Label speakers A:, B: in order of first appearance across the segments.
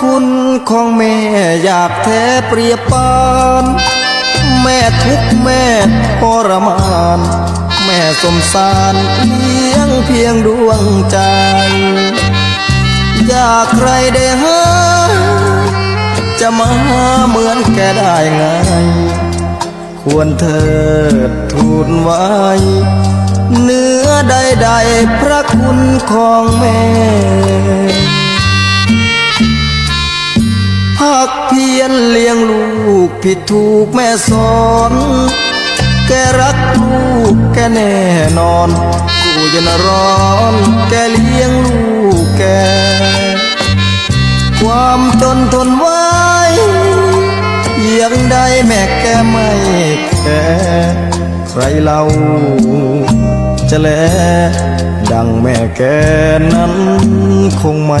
A: คุณของแม่อยากแท้เปรียบปาน แม่ทุกแม่ทรมาน แม่สมสารเลี้ยงเพียงดวงใจ อยากใครได้หาจะมาเหมือนแกได้ไง ควรเถิดทูลไว้เนื้อใดๆพระคุณของแม่ คเลี้ยงลูกผิดถูกแม่สอนแกรักลูกแกแน่นอนกูจะนร้อนแกเลี้ยงลูกแก ความจนทนไว้ยังได้แม่แกไม่แค่ใครเล่าจะแลดังแม่แกนั้นคงไม่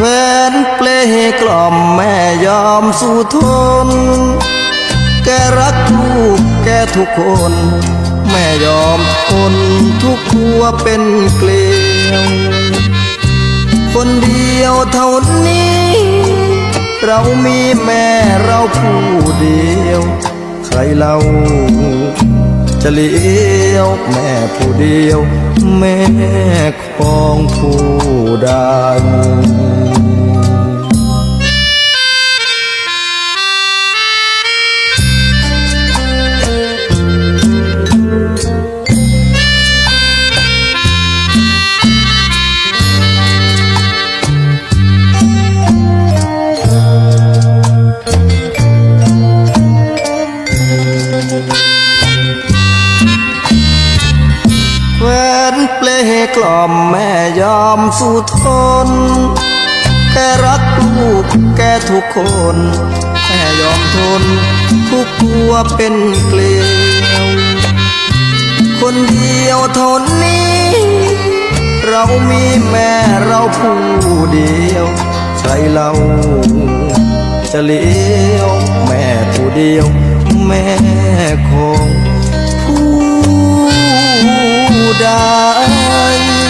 A: แฟนเปลกล่อมแม่ยอมสู้ทน แกรักลูกแกทุกคน แม่ยอมทนทุกหัวเป็นเกลียวคนเดียวเท่านี้ เรามีแม่เราผู้เดียว ใครเราจะเลี้ยวแม่ผู้เดียว แม่ของผู้ใด กล่อมแม่ยอมสู้ทนแกรักลูกแกทุกคน แม่ยอมทน ทุกตัวเป็นเกลียวคนเดียวท่านี้ เรามีแม่เราผู้เดียวใครเราจะเลี้ยว แม่ผู้เดียว แม่ของ ได้